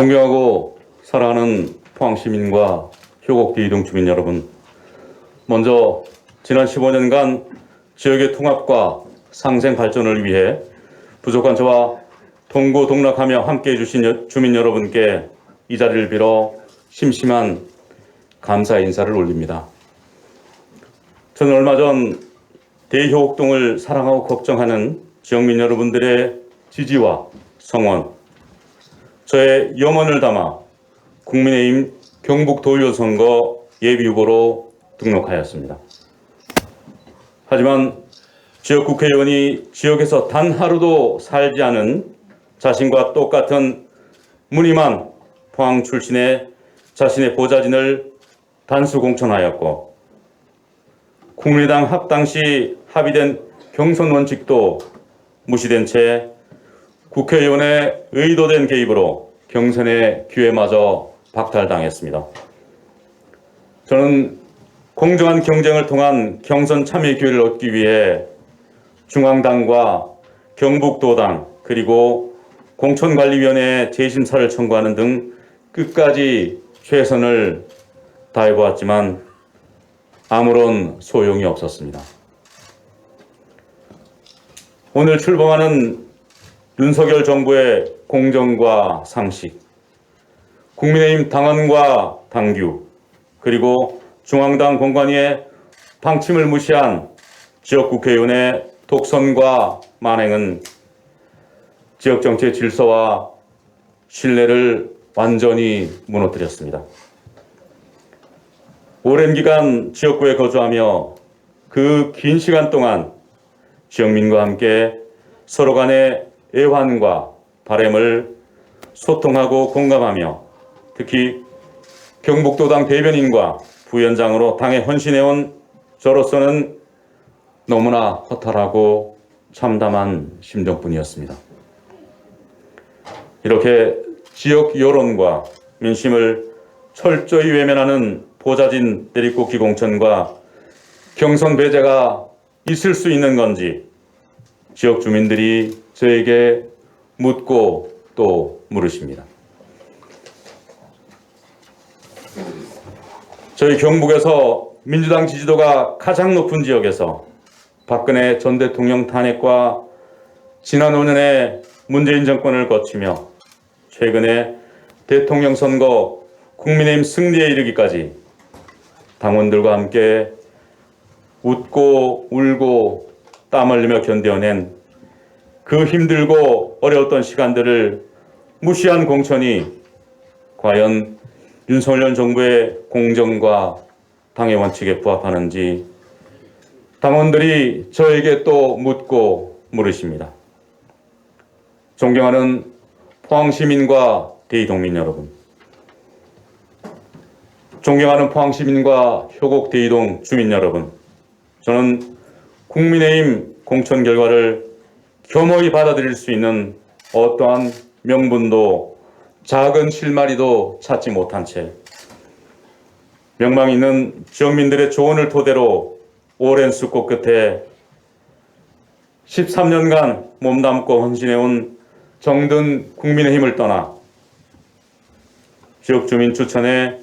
존경하고 사랑하는 포항 시민과 효곡 비 이동 주민 여러분, 먼저 지난 15년간 지역의 통합과 상생 발전을 위해 부족한 저와 동고 동락하며 함께해 주신 여- 주민 여러분께 이 자리를 빌어 심심한 감사 인사를 올립니다. 저는 얼마 전 대효곡동을 사랑하고 걱정하는 지역민 여러분들의 지지와 성원, 저의 염원을 담아 국민의힘 경북 도의원 선거 예비후보로 등록하였습니다. 하지만 지역 국회의원이 지역에서 단 하루도 살지 않은 자신과 똑같은 무늬만 포항 출신의 자신의 보좌진을 단수 공천하였고 국민의당 합당 시 합의된 경선 원칙도 무시된 채 국회의원의 의도된 개입으로 경선의 기회마저 박탈당했습니다. 저는 공정한 경쟁을 통한 경선 참여 기회를 얻기 위해 중앙당과 경북도당 그리고 공천관리위원회 재심사를 청구하는 등 끝까지 최선을 다해보았지만 아무런 소용이 없었습니다. 오늘 출범하는 윤석열 정부의 공정과 상식, 국민의힘 당원과 당규, 그리고 중앙당 공관위의 방침을 무시한 지역 국회의원의 독선과 만행은 지역 정치의 질서와 신뢰를 완전히 무너뜨렸습니다. 오랜 기간 지역구에 거주하며 그 긴 시간 동안 지역민과 함께 서로 간의 애환과 바램을 소통하고 공감하며 특히 경북도당 대변인과 부위원장으로 당에 헌신해온 저로서는 너무나 허탈하고 참담한 심정뿐이었습니다. 이렇게 지역 여론과 민심을 철저히 외면하는 보좌진 대립국 기공천과 경선 배제가 있을 수 있는 건지 지역 주민들이 저에게 묻고 또 물으십니다. 저희 경북에서 민주당 지지도가 가장 높은 지역에서 박근혜 전 대통령 탄핵과 지난 5년의 문재인 정권을 거치며 최근에 대통령 선거 국민의힘 승리에 이르기까지 당원들과 함께 웃고 울고 땀 흘리며 견뎌낸 그 힘들고 어려웠던 시간들을 무시한 공천이 과연 윤석열 정부의 공정과 당의 원칙에 부합하는지 당원들이 저에게 또 묻고 물으십니다. 존경하는 포항 시민과 대의동민 여러분, 존경하는 포항 시민과 효곡 대의동 주민 여러분, 저는 국민의힘 공천 결과를 겸허히 받아들일 수 있는 어떠한 명분도 작은 실마리도 찾지 못한 채 명망 있는 지역민들의 조언을 토대로 오랜 숙고 끝에 13년간 몸담고 헌신해온 정든 국민의힘을 떠나 지역 주민 추천에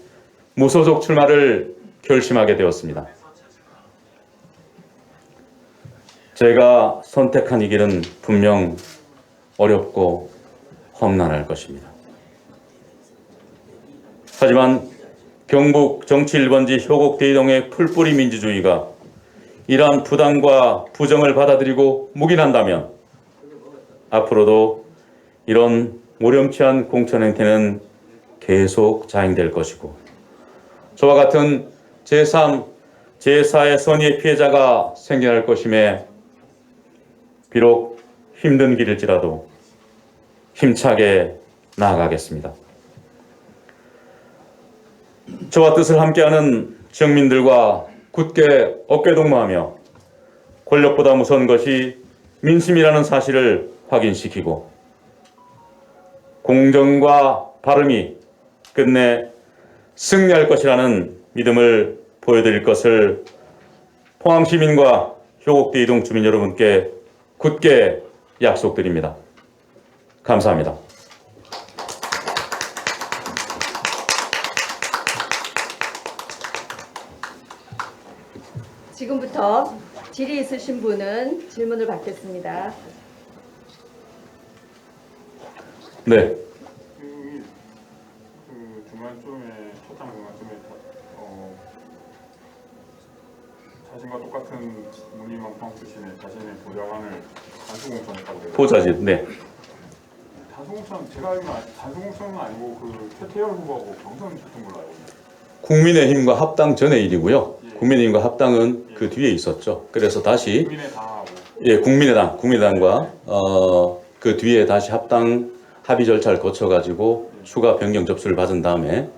무소속 출마를 결심하게 되었습니다. 제가 선택한 이 길은 분명 어렵고 험난할 것입니다. 하지만 경북 정치 1번지 효곡 대이동의 풀뿌리 민주주의가 이러한 부담과 부정을 받아들이고 묵인한다면 앞으로도 이런 모렴치한 공천 행태는 계속 자행될 것이고 저와 같은 제3, 제4의 선의의 피해자가 생겨날 것임에 비록 힘든 길일지라도 힘차게 나아가겠습니다. 저와 뜻을 함께하는 지역민들과 굳게 어깨동무하며 권력보다 무서운 것이 민심이라는 사실을 확인시키고 공정과 바름이 끝내 승리할 것이라는 믿음을 보여드릴 것을 포항 시민과 효곡대 이동 주민 여러분께 굳게 약속드립니다. 감사합니다. 지금부터 질의 있으신 분은 질문을 받겠습니다. 네. 단수공천했다고 해요. 보좌진. 네, 단수공천 제가 알기로 아- 단수공천은 아니고 그 최태열 후보하고 경선 했던 걸로 알고 있는데 국민의힘과 합당 전의 일이고요. 국민의힘과 합당은 그 뒤에 있었죠. 그래서 다시 국민의 당하고 예, 국민의당, 국민의당과 어, 그 뒤에 다시 합당 합의 절차를 거쳐가지고 추가 변경 접수를 받은 다음에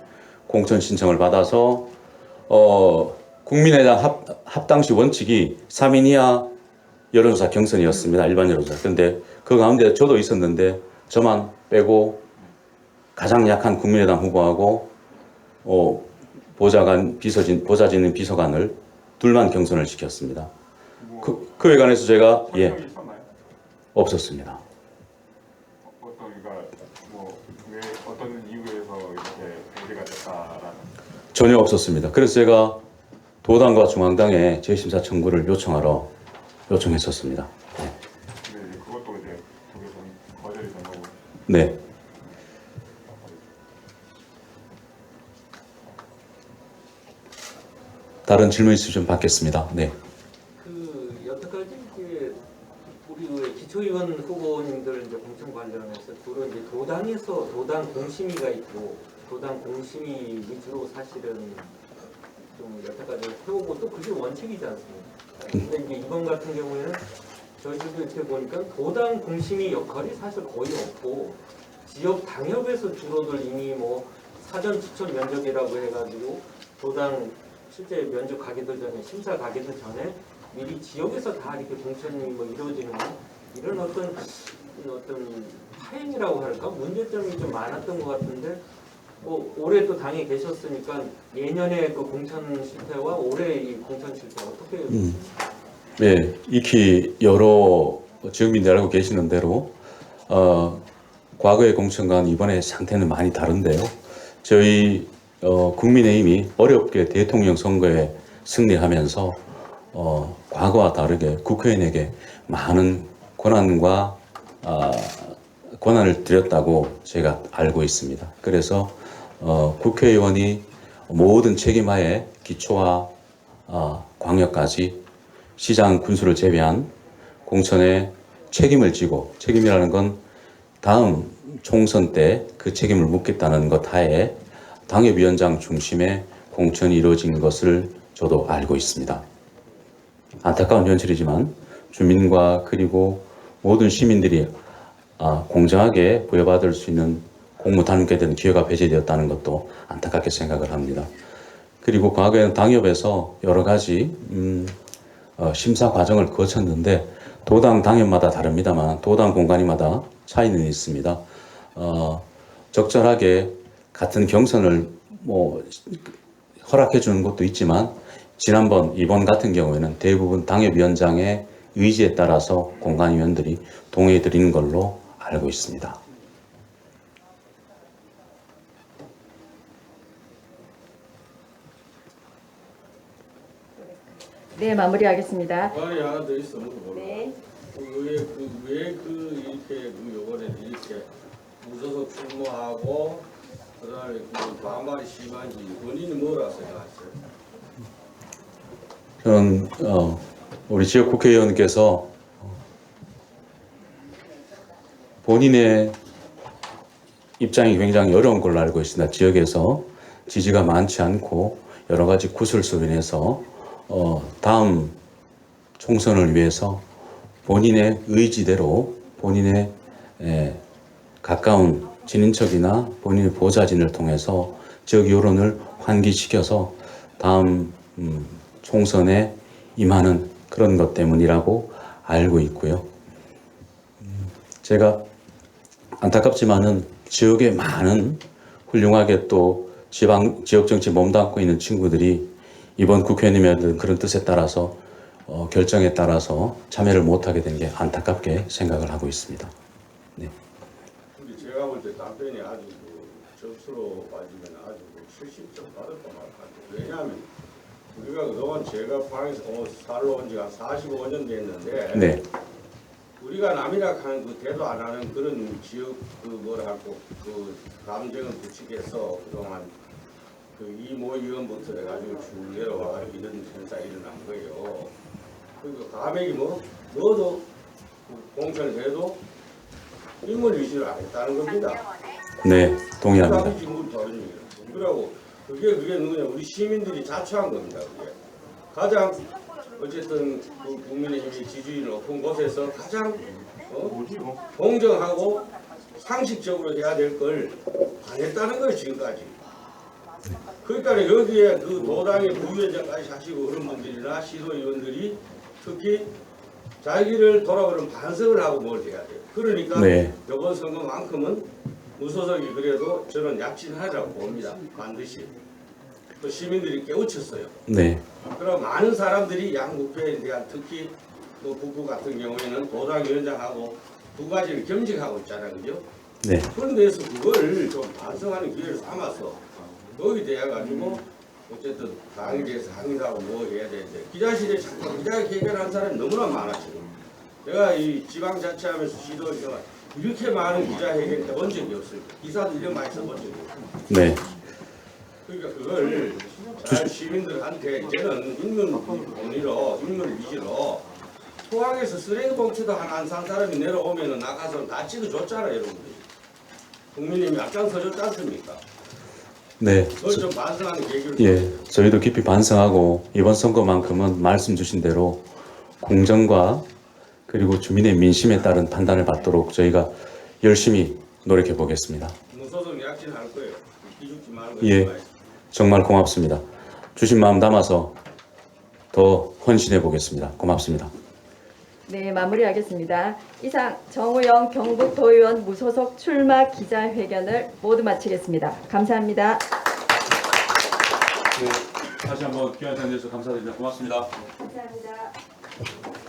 공천 신청을 받아서 어, 국민의당 합, 합당시 원칙이 3인 이하 여론조사 경선이었습니다. 일반 여론조사. 그런데 그 가운데 저도 있었는데 저만 빼고 가장 약한 국민의당 후보하고 어, 보좌관 비서진 보좌진 비서관을 둘만 경선을 시켰습니다. 뭐 그, 그 외관에서 제가 예 있었나요? 없었습니다. 어- 어떤 그러니까 뭐왜 어떤 이유에서 이렇게 문제가 됐다라는 전혀 없었습니다. 그래서 제가 도당과 중앙당에 재심사 청구를 요청하러 요청했었습니다. 네. 근데 이제 그것도 이제 그게 거절이 된 거고 네. 다른 질문 있으시면 받겠습니다. 네. 그 여태까지 이제 우리 왜 기초의원 후보님들 이제 공천 관련해서 주로 이제 도당에서 도당 공심위가 있고 도당 공심위 위주로 사실은 좀 여태까지 해오고 또 그게 원칙이지 않습니까? 이제 이번 같은 경우에는 저희들도 이렇게 보니까 도당 공심위 역할이 사실 거의 없고 지역 당협에서 주로들 이미 뭐 사전 추천 면접이라고 해가지고 도당 실제 면접 가기도 전에 심사 가기도 전에 미리 지역에서 다 이렇게 공천이 뭐 이루어지는 거? 이런 어떤 어떤 파행이라고 할까? 문제점이 좀 많았던 것 같은데 뭐 올해 또 당에 계셨으니까 예년의 그 공천 실패와 올해 이 공천 실패 어떻게 음. 네, 익히 여러 지역민들 알고 계시는 대로 어, 과거의 공천과는 이번에 상태는 많이 다른데요. 저희 어, 국민의힘이 어렵게 대통령 선거에 승리하면서 어, 과거와 다르게 국회의원에게 많은 권한과 아, 권한을 드렸다고 제가 알고 있습니다. 그래서 어, 국회의원이 모든 책임하에 기초와 어, 광역까지 시장 군수를 제외한 공천에 책임을 지고 책임이라는 건 다음 총선 때 그 책임을 묻겠다는 것 하에 당협위원장 중심의 공천이 이루어진 것을 저도 알고 있습니다. 안타까운 현실이지만 주민과 그리고 모든 시민들이 아, 공정하게 부여받을 수 있는 공무 단계 된 기회가 배제되었다는 것도 안타깝게 생각을 합니다. 그리고 과거에는 당협에서 여러 가지 음, 어, 심사 과정을 거쳤는데 도당 당협마다 다릅니다만 도당 공간이마다 차이는 있습니다. 어, 적절하게 같은 경선을 뭐 허락해 주는 것도 있지만 지난번 이번 같은 경우에는 대부분 당협위원장의 의지에 따라서 공간위원들이 동의해 드리는 걸로 알고 있습니다. 네, 마무리하겠습니다. 말이 하나 더 있어. 네. 왜그왜그 이렇게 그 요번에 이렇게 무소속 출마하고 그다음에 그 반발이 심한지 원인이 뭐라 생각하세요? 저는 어, 우리 지역 국회의원께서 본인의 입장이 굉장히 어려운 걸로 알고 있습니다. 지역에서 지지가 많지 않고 여러 가지 구설수로 인해서 어, 다음 총선을 위해서 본인의 의지대로 본인의 에, 가까운 친인척이나 본인의 보좌진을 통해서 지역 여론을 환기시켜서 다음 음, 총선에 임하는 그런 것 때문이라고 알고 있고요. 음, 제가 안타깝지만은 지역에 많은 훌륭하게 또 지방 지역 정치 몸담고 있는 친구들이 이번 국회의원님의 그런 뜻에 따라서 어, 결정에 따라서 참여를 못하게 된 게 안타깝게 생각을 하고 있습니다. 근데 제가 볼때 답변이 아주 그 접수로 빠지면 아주 그 70점 받을 것 같아요. 왜냐하면 우리가 그동안 제가 방에서 어, 살러 온 지가 45년 됐는데 네, 우리가 남이라 하는 그 대도 안 하는 그런 지역 그 뭐랄까 그 감정을 부추겨서 그동안 그 이모 의원부터 해가지고 쭉 내려와 이런 현상이 일어난 거예요. 그리고 감액이 뭐 너도 그 공천을 해도 인물 유지를 안 했다는 겁니다. 네, 동의합니다. 지금 다른 얘기예요. 그러고 그게 그게 누구냐 우리 시민들이 자초한 겁니다. 그게 가장 어쨌든 그 국민의힘이 지지율 높은 곳에서 가장 어? 이거? 공정하고 상식적으로 해야 될 걸 안 했다는 거예요 지금까지. 그러니까 여기에 그 도당의 부위원장까지 하시고 그런 분들이나 시도의원들이 특히 자기를 돌아보는 반성을 하고 뭘 해야 돼요. 그러니까 네. 이번 선거만큼은 무소속이 그래도 저는 약진하자고 봅니다. 반드시. 그 시민들이 깨우쳤어요. 네, 그럼 많은 사람들이 양국회에 대한 특히 뭐 북구 같은 경우에는 도당위원장하고 두 가지를 겸직하고 있잖아요. 그죠? 네, 그런 데서 그걸 좀 반성하는 기회를 삼아서 거기 대해 가지고 어쨌든 당에 대해서 항의하고 뭐 해야 되는데 기자실에 자꾸 기자회견한 사람이 너무나 많아 지금. 내가 이 지방자치하면서 시도해서 이렇게 많은 기자 회견 해본 적이 없어요. 기사도 이런 많이 써본 적이 없어요. 네, 그러니까 그걸 잘 시민들한테 이제는 인문 본의로 인문 위주로 포항에서 쓰레기 봉투도 하나 안 산 사람이 내려오면 은 나가서 다 찍어줬잖아요 여러분들이 국민님이 앞장서줬지 않습니까? 네. 계기를 예, 저희도 깊이 반성하고 이번 선거만큼은 말씀 주신 대로 공정과 그리고 주민의 민심에 따른 판단을 받도록 저희가 열심히 노력해 보겠습니다. 말고 예. 정말 고맙습니다. 주신 마음 담아서 더 헌신해 보겠습니다. 고맙습니다. 네, 마무리하겠습니다. 이상 정우영 경북도의원 무소속 출마 기자회견을 모두 마치겠습니다. 감사합니다. 다시 한번 귀한 상대에서 감사드립니다. 고맙습니다. 감사합니다.